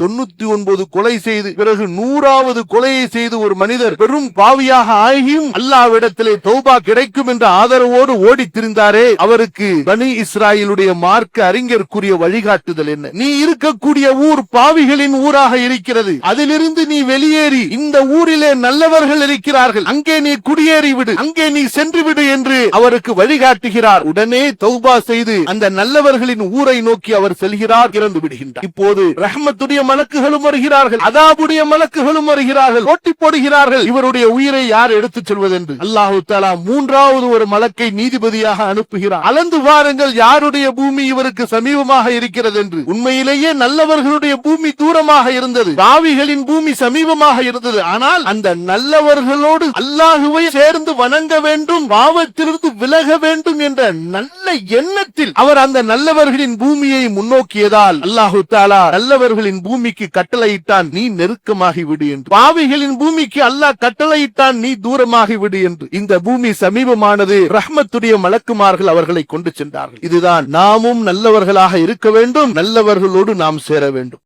தொண்ணூத்தி ஒன்பது கொலை செய்து பிறகு நூறாவது கொலையை செய்து ஒரு மனிதர் பெரும் பாவியாக ஆகியும் அல்லாவிடத்திலே தௌபா கிடைக்கும் என்ற ஆதரவோடு ஓடி திரிந்தாரே அவருக்கு பனி இஸ்ராயலுடைய மார்க்க அறிஞர் கூறிய வழிகாட்டுதல் என்ன? நீ இருக்கக்கூடிய ஊர் பாவிகளின் ஊராக இருக்கிறது. அதிலிருந்து நீ வெளியேறி இந்த ஊரிலே நல்லவர்கள் இருக்கிறார்கள். அங்கே நீ குடியேறி விடு அங்கே நீ சென்று விடு என்று அவருக்கு வழிகாட்டுகிறார். உடனே தௌபா செய்து அந்த நல்லவர்களின் ஊரை நோக்கி அவர் செல்கிறார் இறந்து விடுகின்றார் இப்போது ரஹமத்துடைய மலக்குகளும் வருகிறார்கள். அதாபுடைய மலக்குகளும் வருகிறார்கள். ஓட்டி போடுகிறார்கள். இவருடைய உயிரை யார் எடுத்துச் செல்வதென்று? அல்லாஹு தாலா மூன்றாவது ஒரு மலக்கை நீதிபதியாக அனுப்புகிறார் அளந்து வாருங்கள் யாருடைய பூமி இவருக்கு சமீபமாக இருக்கிறது என்று உண்மையிலேயே நல்லவர்களுடைய பூமி தூரமாக இருந்தது. பாவிகளின் பூமி சமீபமாக இருந்தது. ஆனால் அந்த நல்லவர்களோடு அல்லாஹுவை சேர்ந்து வணங்க வேண்டும் பாவத்திலிருந்து விலக வேண்டும் என்ற நல்ல எண்ணத்தில் அவர் அந்த நல்லவர்களின் பூமியை முன்னோக்கியதால் அல்லாஹு தாலா நல்லவர்களின் பூமி பூமிக்கு கட்டளையிட்டான் நீ நெருக்கமாகி விடு என்று. பாவிகளின் பூமிக்கு அல்லாஹ் கட்டளையிட்டான் நீ தூரமாகி விடு என்று. இந்த பூமி சமீபமானது ரஹ்மத்துடைய மலக்குமார்கள் அவர்களை கொண்டு சென்றார்கள். இதுதான் நாமும் நல்லவர்களாக இருக்க வேண்டும் நல்லவர்களோடு நாம் சேர வேண்டும்.